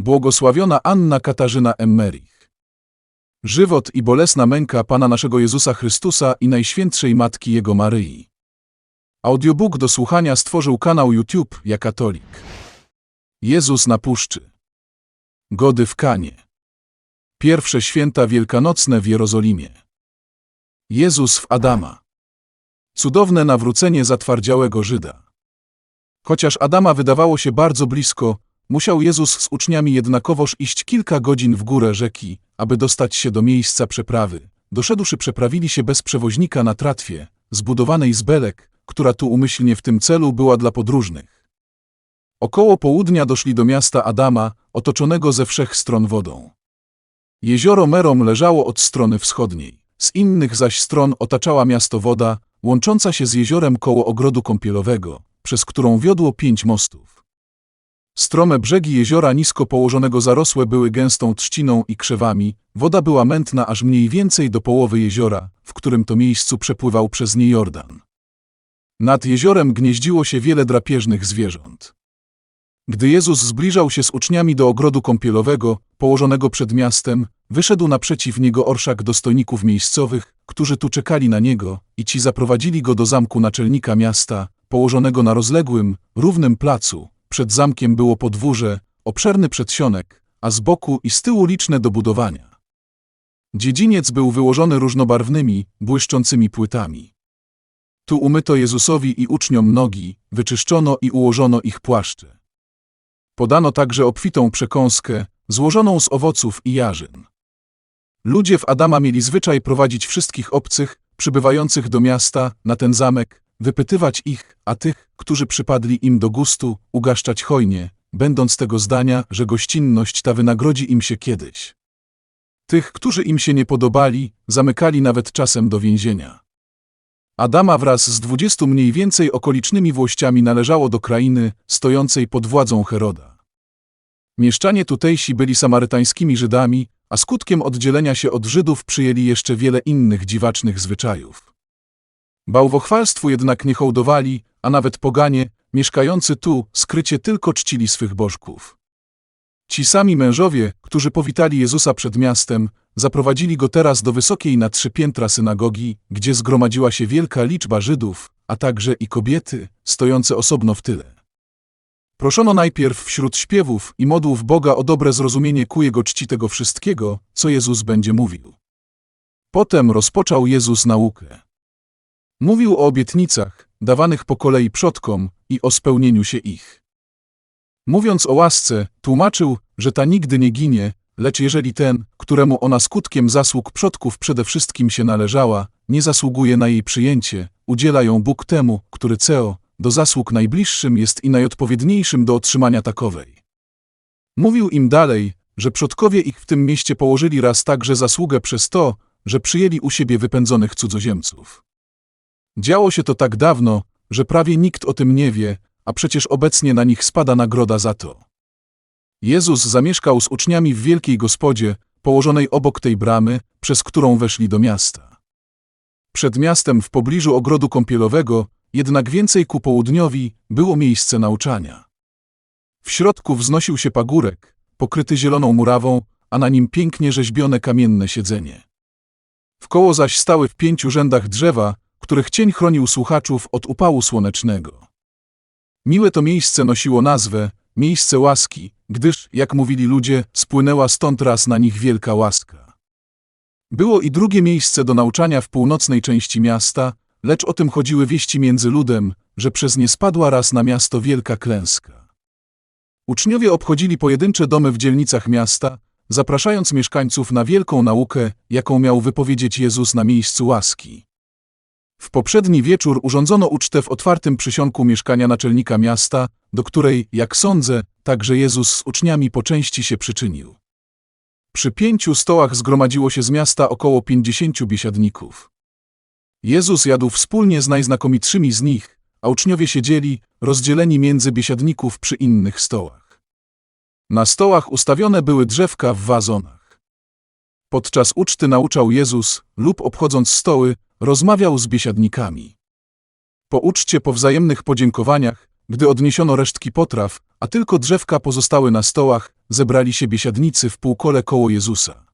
Błogosławiona Anna Katarzyna Emmerich. Żywot i bolesna męka Pana naszego Jezusa Chrystusa i Najświętszej Matki Jego Maryi. Audiobook do słuchania stworzył kanał YouTube Ja Katolik. Jezus na puszczy. Gody w Kanie. Pierwsze święta wielkanocne w Jerozolimie. Jezus w Adama. Cudowne nawrócenie zatwardziałego Żyda. Chociaż Adama wydawało się bardzo blisko, musiał Jezus z uczniami jednakowoż iść kilka godzin w górę rzeki, aby dostać się do miejsca przeprawy. Doszedłszy przeprawili się bez przewoźnika na tratwie, zbudowanej z belek, która tu umyślnie w tym celu była dla podróżnych. Około południa doszli do miasta Adama, otoczonego ze wszech stron wodą. Jezioro Merom leżało od strony wschodniej, z innych zaś stron otaczała miasto woda, łącząca się z jeziorem koło ogrodu kąpielowego, przez którą wiodło pięć mostów. Strome brzegi jeziora nisko położonego zarosłe były gęstą trzciną i krzewami, woda była mętna aż mniej więcej do połowy jeziora, w którym to miejscu przepływał przez nie Jordan. Nad jeziorem gnieździło się wiele drapieżnych zwierząt. Gdy Jezus zbliżał się z uczniami do ogrodu kąpielowego, położonego przed miastem, wyszedł naprzeciw niego orszak dostojników miejscowych, którzy tu czekali na niego, i ci zaprowadzili go do zamku naczelnika miasta, położonego na rozległym, równym placu. Przed zamkiem było podwórze, obszerny przedsionek, a z boku i z tyłu liczne do budowania. Dziedziniec był wyłożony różnobarwnymi, błyszczącymi płytami. Tu umyto Jezusowi i uczniom nogi, wyczyszczono i ułożono ich płaszcze. Podano także obfitą przekąskę, złożoną z owoców i jarzyn. Ludzie w Adama mieli zwyczaj prowadzić wszystkich obcych, przybywających do miasta, na ten zamek, wypytywać ich, a tych, którzy przypadli im do gustu, ugaszczać hojnie, będąc tego zdania, że gościnność ta wynagrodzi im się kiedyś. Tych, którzy im się nie podobali, zamykali nawet czasem do więzienia. Adama wraz z dwudziestu mniej więcej okolicznymi włościami należało do krainy, stojącej pod władzą Heroda. Mieszczanie tutejsi byli samarytańskimi Żydami, a skutkiem oddzielenia się od Żydów przyjęli jeszcze wiele innych dziwacznych zwyczajów. Bałwochwalstwu jednak nie hołdowali, a nawet poganie, mieszkający tu, skrycie tylko czcili swych bożków. Ci sami mężowie, którzy powitali Jezusa przed miastem, zaprowadzili go teraz do wysokiej na trzy piętra synagogi, gdzie zgromadziła się wielka liczba Żydów, a także i kobiety, stojące osobno w tyle. Proszono najpierw wśród śpiewów i modłów Boga o dobre zrozumienie ku Jego czci tego wszystkiego, co Jezus będzie mówił. Potem rozpoczął Jezus naukę. Mówił o obietnicach, dawanych po kolei przodkom i o spełnieniu się ich. Mówiąc o łasce, tłumaczył, że ta nigdy nie ginie, lecz jeżeli ten, któremu ona skutkiem zasług przodków przede wszystkim się należała, nie zasługuje na jej przyjęcie, udziela ją Bóg temu, który ceo, do zasług najbliższym jest i najodpowiedniejszym do otrzymania takowej. Mówił im dalej, że przodkowie ich w tym mieście położyli raz także zasługę przez to, że przyjęli u siebie wypędzonych cudzoziemców. Działo się to tak dawno, że prawie nikt o tym nie wie, a przecież obecnie na nich spada nagroda za to. Jezus zamieszkał z uczniami w wielkiej gospodzie, położonej obok tej bramy, przez którą weszli do miasta. Przed miastem w pobliżu ogrodu kąpielowego, jednak więcej ku południowi, było miejsce nauczania. W środku wznosił się pagórek, pokryty zieloną murawą, a na nim pięknie rzeźbione kamienne siedzenie. Wkoło zaś stały w pięciu rzędach drzewa, których cień chronił słuchaczów od upału słonecznego. Miłe to miejsce nosiło nazwę miejsce łaski, gdyż, jak mówili ludzie, spłynęła stąd raz na nich wielka łaska. Było i drugie miejsce do nauczania w północnej części miasta, lecz o tym chodziły wieści między ludem, że przez nie spadła raz na miasto wielka klęska. Uczniowie obchodzili pojedyncze domy w dzielnicach miasta, zapraszając mieszkańców na wielką naukę, jaką miał wypowiedzieć Jezus na miejscu łaski. W poprzedni wieczór urządzono ucztę w otwartym przysionku mieszkania naczelnika miasta, do której, jak sądzę, także Jezus z uczniami po części się przyczynił. Przy pięciu stołach zgromadziło się z miasta około pięćdziesięciu biesiadników. Jezus jadł wspólnie z najznakomitszymi z nich, a uczniowie siedzieli, rozdzieleni między biesiadników przy innych stołach. Na stołach ustawione były drzewka w wazonach. Podczas uczty nauczał Jezus, lub obchodząc stoły, rozmawiał z biesiadnikami. Po uczcie po wzajemnych podziękowaniach, gdy odniesiono resztki potraw, a tylko drzewka pozostały na stołach, zebrali się biesiadnicy w półkole koło Jezusa.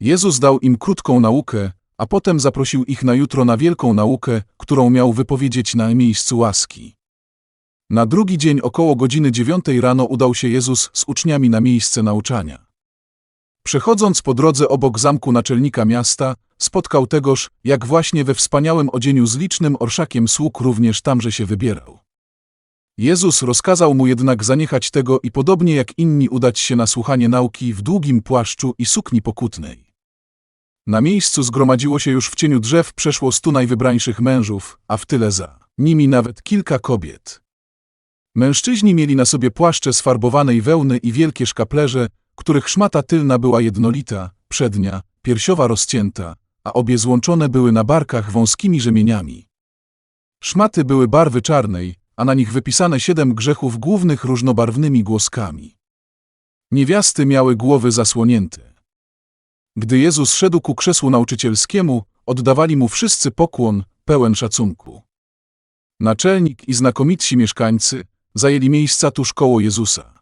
Jezus dał im krótką naukę, a potem zaprosił ich na jutro na wielką naukę, którą miał wypowiedzieć na miejscu łaski. Na drugi dzień około godziny dziewiątej rano udał się Jezus z uczniami na miejsce nauczania. Przechodząc po drodze obok zamku naczelnika miasta, spotkał tegoż, jak właśnie we wspaniałym odzieniu z licznym orszakiem sług również tamże się wybierał. Jezus rozkazał mu jednak zaniechać tego i podobnie jak inni udać się na słuchanie nauki w długim płaszczu i sukni pokutnej. Na miejscu zgromadziło się już w cieniu drzew przeszło stu najwybrańszych mężów, a w tyle za nimi nawet kilka kobiet. Mężczyźni mieli na sobie płaszcze z farbowanej wełny i wielkie szkaplerze, których szmata tylna była jednolita, przednia, piersiowa rozcięta, a obie złączone były na barkach wąskimi rzemieniami. Szmaty były barwy czarnej, a na nich wypisane siedem grzechów głównych różnobarwnymi głoskami. Niewiasty miały głowy zasłonięte. Gdy Jezus szedł ku krzesłu nauczycielskiemu, oddawali mu wszyscy pokłon, pełen szacunku. Naczelnik i znakomitsi mieszkańcy zajęli miejsca tuż koło Jezusa.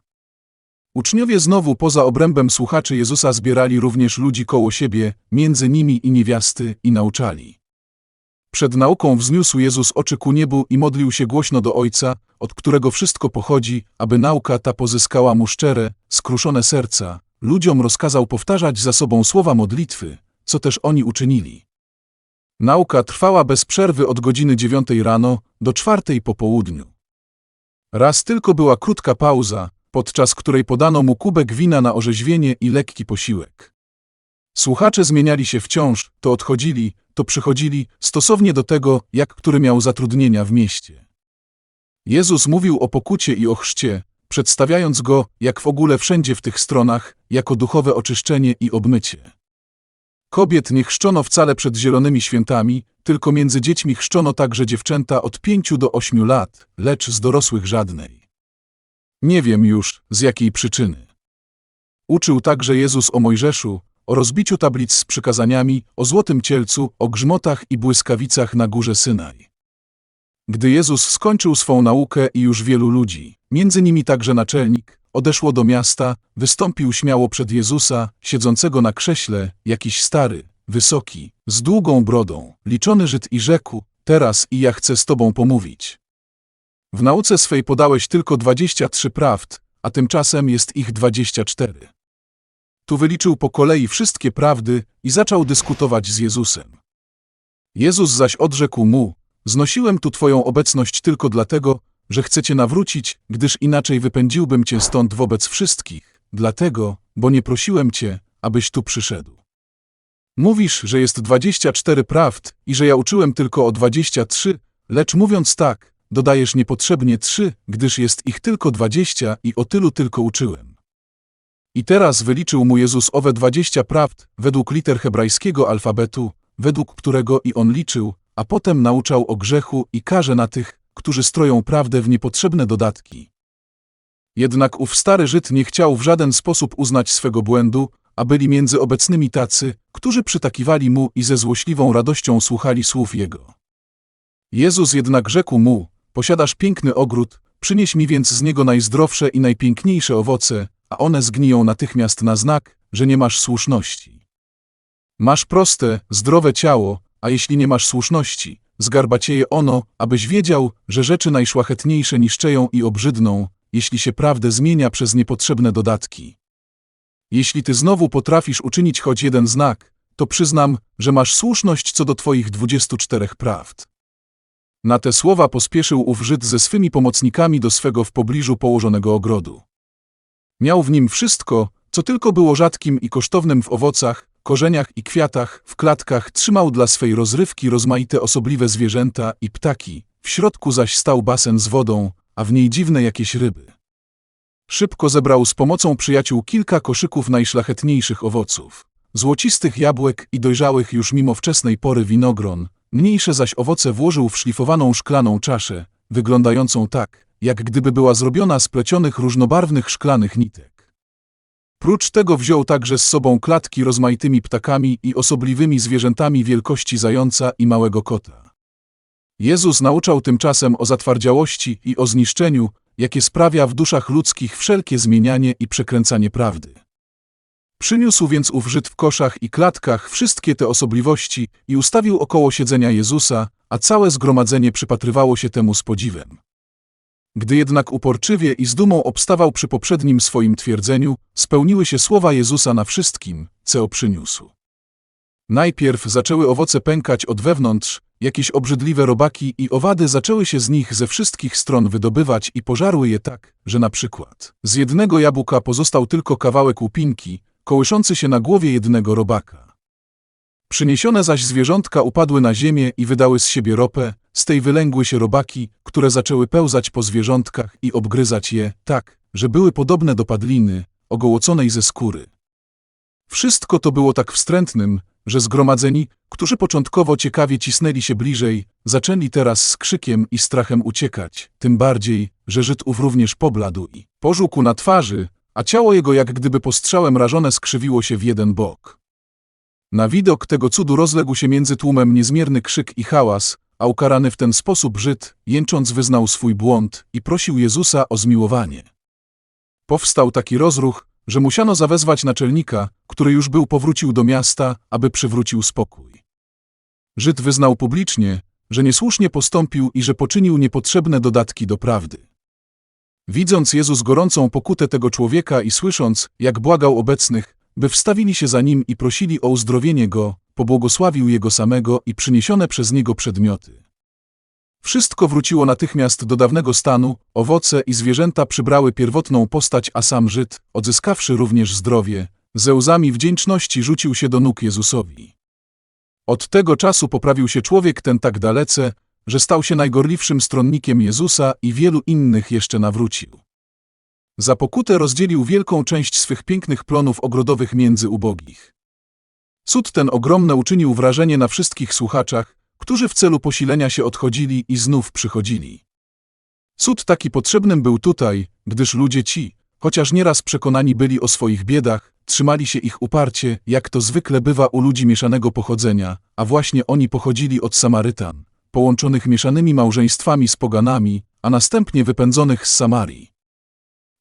Uczniowie znowu poza obrębem słuchaczy Jezusa zbierali również ludzi koło siebie, między nimi i niewiasty, i nauczali. Przed nauką wzniósł Jezus oczy ku niebu i modlił się głośno do Ojca, od którego wszystko pochodzi, aby nauka ta pozyskała mu szczere, skruszone serca. Ludziom rozkazał powtarzać za sobą słowa modlitwy, co też oni uczynili. Nauka trwała bez przerwy od godziny dziewiątej rano do czwartej po południu. Raz tylko była krótka pauza, podczas której podano mu kubek wina na orzeźwienie i lekki posiłek. Słuchacze zmieniali się wciąż, to odchodzili, to przychodzili, stosownie do tego, jak który miał zatrudnienia w mieście. Jezus mówił o pokucie i o chrzcie, przedstawiając go, jak w ogóle wszędzie w tych stronach, jako duchowe oczyszczenie i obmycie. Kobiet nie chrzczono wcale przed zielonymi świętami, tylko między dziećmi chrzczono także dziewczęta od pięciu do ośmiu lat, lecz z dorosłych żadnej. Nie wiem już, z jakiej przyczyny. Uczył także Jezus o Mojżeszu, o rozbiciu tablic z przykazaniami, o złotym cielcu, o grzmotach i błyskawicach na górze Synaj. Gdy Jezus skończył swą naukę i już wielu ludzi, między nimi także naczelnik, odeszło do miasta, wystąpił śmiało przed Jezusa, siedzącego na krześle, jakiś stary, wysoki, z długą brodą, liczony Żyd i rzekł, teraz i ja chcę z tobą pomówić. W nauce swej podałeś tylko dwadzieścia trzy prawd, a tymczasem jest ich dwadzieścia cztery. Tu wyliczył po kolei wszystkie prawdy i zaczął dyskutować z Jezusem. Jezus zaś odrzekł mu, znosiłem tu twoją obecność tylko dlatego, że chcecie nawrócić, gdyż inaczej wypędziłbym cię stąd wobec wszystkich, dlatego, bo nie prosiłem cię, abyś tu przyszedł. Mówisz, że jest dwadzieścia cztery prawd i że ja uczyłem tylko o dwadzieścia trzy, lecz mówiąc tak, dodajesz niepotrzebnie trzy, gdyż jest ich tylko dwadzieścia i o tylu tylko uczyłem. I teraz wyliczył mu Jezus owe dwadzieścia prawd według liter hebrajskiego alfabetu, według którego i on liczył, a potem nauczał o grzechu i karze na tych, którzy stroją prawdę w niepotrzebne dodatki. Jednak ów stary Żyd nie chciał w żaden sposób uznać swego błędu, a byli między obecnymi tacy, którzy przytakiwali mu i ze złośliwą radością słuchali słów jego. Jezus jednak rzekł mu, posiadasz piękny ogród, przynieś mi więc z niego najzdrowsze i najpiękniejsze owoce, a one zgniją natychmiast na znak, że nie masz słuszności. Masz proste, zdrowe ciało, a jeśli nie masz słuszności, zgarbacieje ono, abyś wiedział, że rzeczy najszlachetniejsze niszczeją i obrzydną, jeśli się prawdę zmienia przez niepotrzebne dodatki. Jeśli ty znowu potrafisz uczynić choć jeden znak, to przyznam, że masz słuszność co do twoich dwudziestu czterech prawd. Na te słowa pospieszył ów Żyd ze swymi pomocnikami do swego w pobliżu położonego ogrodu. Miał w nim wszystko, co tylko było rzadkim i kosztownym w owocach, korzeniach i kwiatach, w klatkach trzymał dla swej rozrywki rozmaite osobliwe zwierzęta i ptaki, w środku zaś stał basen z wodą, a w niej dziwne jakieś ryby. Szybko zebrał z pomocą przyjaciół kilka koszyków najszlachetniejszych owoców, złocistych jabłek i dojrzałych już mimo wczesnej pory winogron, mniejsze zaś owoce włożył w szlifowaną szklaną czaszę, wyglądającą tak, jak gdyby była zrobiona z plecionych różnobarwnych szklanych nitek. Prócz tego wziął także z sobą klatki rozmaitymi ptakami i osobliwymi zwierzętami wielkości zająca i małego kota. Jezus nauczał tymczasem o zatwardziałości i o zniszczeniu, jakie sprawia w duszach ludzkich wszelkie zmienianie i przekręcanie prawdy. Przyniósł więc ów Żyd w koszach i klatkach wszystkie te osobliwości i ustawił około siedzenia Jezusa, a całe zgromadzenie przypatrywało się temu z podziwem. Gdy jednak uporczywie i z dumą obstawał przy poprzednim swoim twierdzeniu, spełniły się słowa Jezusa na wszystkim, co przyniósł. Najpierw zaczęły owoce pękać od wewnątrz, jakieś obrzydliwe robaki i owady zaczęły się z nich ze wszystkich stron wydobywać i pożarły je tak, że na przykład z jednego jabłka pozostał tylko kawałek łupinki, kołyszący się na głowie jednego robaka. Przyniesione zaś zwierzątka upadły na ziemię i wydały z siebie ropę, z tej wylęgły się robaki, które zaczęły pełzać po zwierzątkach i obgryzać je, tak, że były podobne do padliny, ogołoconej ze skóry. Wszystko to było tak wstrętnym, że zgromadzeni, którzy początkowo ciekawie cisnęli się bliżej, zaczęli teraz z krzykiem i strachem uciekać, tym bardziej, że Żyd ów również pobladł i pożółkł na twarzy, a ciało jego jak gdyby postrzałem rażone skrzywiło się w jeden bok. Na widok tego cudu rozległ się między tłumem niezmierny krzyk i hałas, a ukarany w ten sposób Żyd, jęcząc wyznał swój błąd i prosił Jezusa o zmiłowanie. Powstał taki rozruch, że musiano zawezwać naczelnika, który już był powrócił do miasta, aby przywrócił spokój. Żyd wyznał publicznie, że niesłusznie postąpił i że poczynił niepotrzebne dodatki do prawdy. Widząc Jezus gorącą pokutę tego człowieka i słysząc, jak błagał obecnych, by wstawili się za nim i prosili o uzdrowienie go, pobłogosławił jego samego i przyniesione przez niego przedmioty. Wszystko wróciło natychmiast do dawnego stanu, owoce i zwierzęta przybrały pierwotną postać, a sam Żyd, odzyskawszy również zdrowie, ze łzami wdzięczności rzucił się do nóg Jezusowi. Od tego czasu poprawił się człowiek ten tak dalece, że stał się najgorliwszym stronnikiem Jezusa i wielu innych jeszcze nawrócił. Za pokutę rozdzielił wielką część swych pięknych plonów ogrodowych między ubogich. Cud ten ogromne uczynił wrażenie na wszystkich słuchaczach, którzy w celu posilenia się odchodzili i znów przychodzili. Cud taki potrzebnym był tutaj, gdyż ludzie ci, chociaż nieraz przekonani byli o swoich biedach, trzymali się ich uparcie, jak to zwykle bywa u ludzi mieszanego pochodzenia, a właśnie oni pochodzili od Samarytan, połączonych mieszanymi małżeństwami z poganami, a następnie wypędzonych z Samarii.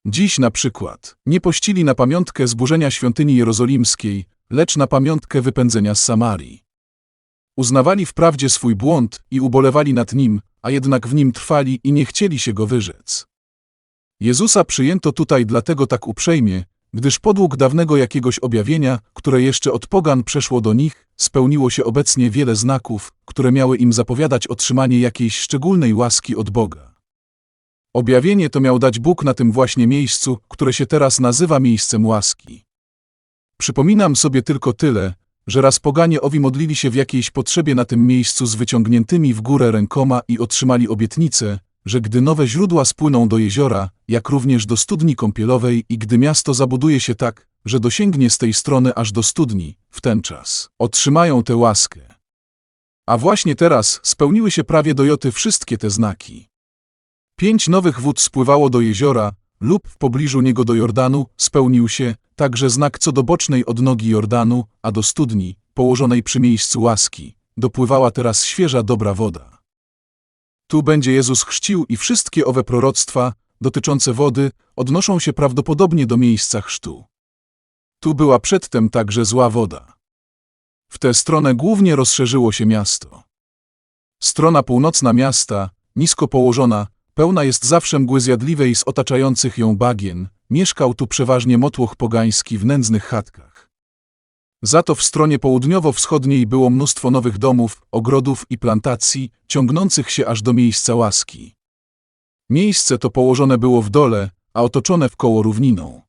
Dziś na przykład nie pościli na pamiątkę zburzenia świątyni jerozolimskiej, lecz na pamiątkę wypędzenia z Samarii. Uznawali wprawdzie swój błąd i ubolewali nad nim, a jednak w nim trwali i nie chcieli się go wyrzec. Jezusa przyjęto tutaj dlatego tak uprzejmie, gdyż podług dawnego jakiegoś objawienia, które jeszcze od pogan przeszło do nich, spełniło się obecnie wiele znaków, które miały im zapowiadać otrzymanie jakiejś szczególnej łaski od Boga. Objawienie to miał dać Bóg na tym właśnie miejscu, które się teraz nazywa miejscem łaski. Przypominam sobie tylko tyle, że raz poganie owi modlili się w jakiejś potrzebie na tym miejscu z wyciągniętymi w górę rękoma i otrzymali obietnicę, że gdy nowe źródła spłyną do jeziora, jak również do studni kąpielowej i gdy miasto zabuduje się tak, że dosięgnie z tej strony aż do studni, w ten czas otrzymają tę łaskę. A właśnie teraz spełniły się prawie do joty wszystkie te znaki. Pięć nowych wód spływało do jeziora, lub w pobliżu niego do Jordanu, spełnił się także znak co do bocznej odnogi Jordanu, a do studni, położonej przy miejscu łaski, dopływała teraz świeża dobra woda. Tu będzie Jezus chrzcił i wszystkie owe proroctwa, dotyczące wody, odnoszą się prawdopodobnie do miejsca chrztu. Tu była przedtem także zła woda. W tę stronę głównie rozszerzyło się miasto. Strona północna miasta, nisko położona, pełna jest zawsze mgły zjadliwej z otaczających ją bagien, mieszkał tu przeważnie motłoch pogański w nędznych chatkach. Za to w stronie południowo-wschodniej było mnóstwo nowych domów, ogrodów i plantacji, ciągnących się aż do miejsca łaski. Miejsce to położone było w dole, a otoczone wkoło równiną.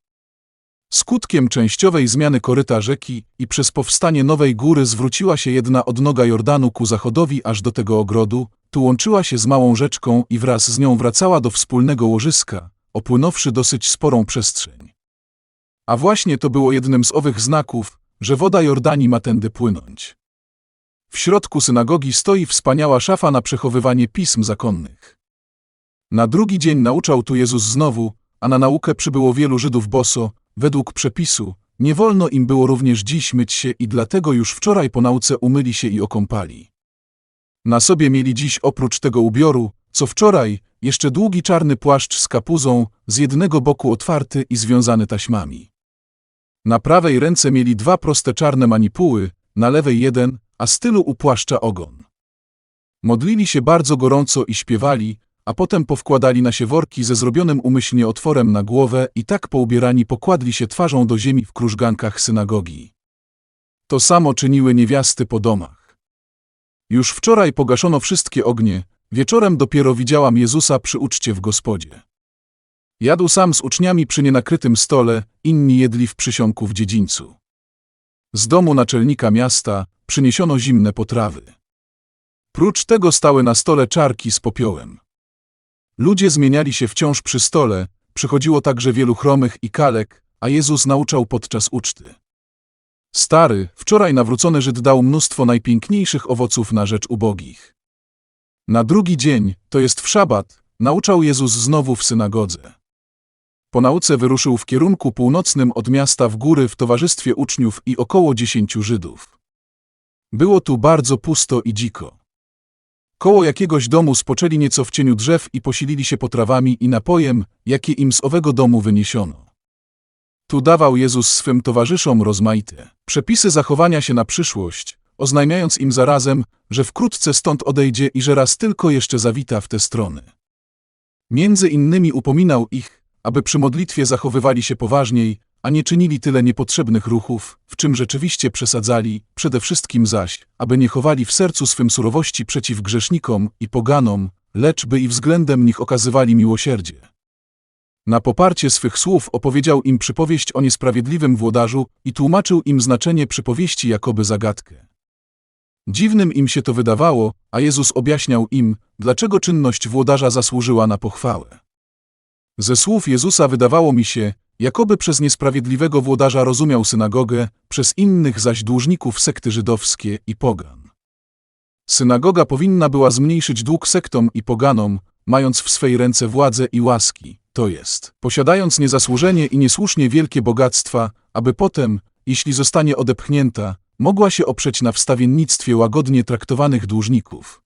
Skutkiem częściowej zmiany koryta rzeki i przez powstanie nowej góry zwróciła się jedna odnoga Jordanu ku zachodowi aż do tego ogrodu, tu łączyła się z małą rzeczką i wraz z nią wracała do wspólnego łożyska, opłynąwszy dosyć sporą przestrzeń. A właśnie to było jednym z owych znaków, że woda Jordanii ma tędy płynąć. W środku synagogi stoi wspaniała szafa na przechowywanie pism zakonnych. Na drugi dzień nauczał tu Jezus znowu, a na naukę przybyło wielu Żydów boso, według przepisu, nie wolno im było również dziś myć się i dlatego już wczoraj po nauce umyli się i okąpali. Na sobie mieli dziś oprócz tego ubioru, co wczoraj, jeszcze długi czarny płaszcz z kapuzą, z jednego boku otwarty i związany taśmami. Na prawej ręce mieli dwa proste czarne manipuły, na lewej jeden, a z tyłu u płaszcza ogon. Modlili się bardzo gorąco i śpiewali, a potem powkładali na się worki ze zrobionym umyślnie otworem na głowę i tak poubierani pokładli się twarzą do ziemi w krużgankach synagogi. To samo czyniły niewiasty po domach. Już wczoraj pogaszono wszystkie ognie, wieczorem dopiero widziałam Jezusa przy uczcie w gospodzie. Jadł sam z uczniami przy nienakrytym stole, inni jedli w przysionku w dziedzińcu. Z domu naczelnika miasta przyniesiono zimne potrawy. Prócz tego stały na stole czarki z popiołem. Ludzie zmieniali się wciąż przy stole, przychodziło także wielu chromych i kalek, a Jezus nauczał podczas uczty. Stary, wczoraj nawrócony Żyd dał mnóstwo najpiękniejszych owoców na rzecz ubogich. Na drugi dzień, to jest w szabat, nauczał Jezus znowu w synagodze. Po nauce wyruszył w kierunku północnym od miasta w góry w towarzystwie uczniów i około dziesięciu Żydów. Było tu bardzo pusto i dziko. Koło jakiegoś domu spoczęli nieco w cieniu drzew i posilili się potrawami i napojem, jakie im z owego domu wyniesiono. Tu dawał Jezus swym towarzyszom rozmaite przepisy zachowania się na przyszłość, oznajmiając im zarazem, że wkrótce stąd odejdzie i że raz tylko jeszcze zawita w te strony. Między innymi upominał ich, aby przy modlitwie zachowywali się poważniej, a nie czynili tyle niepotrzebnych ruchów, w czym rzeczywiście przesadzali, przede wszystkim zaś, aby nie chowali w sercu swym surowości przeciw grzesznikom i poganom, lecz by i względem nich okazywali miłosierdzie. Na poparcie swych słów opowiedział im przypowieść o niesprawiedliwym włodarzu i tłumaczył im znaczenie przypowieści jakoby zagadkę. Dziwnym im się to wydawało, a Jezus objaśniał im, dlaczego czynność włodarza zasłużyła na pochwałę. Ze słów Jezusa wydawało mi się, jakoby przez niesprawiedliwego włodarza rozumiał synagogę, przez innych zaś dłużników sekty żydowskie i pogan. Synagoga powinna była zmniejszyć dług sektom i poganom, mając w swej ręce władzę i łaski, to jest, posiadając niezasłużenie i niesłusznie wielkie bogactwa, aby potem, jeśli zostanie odepchnięta, mogła się oprzeć na wstawiennictwie łagodnie traktowanych dłużników.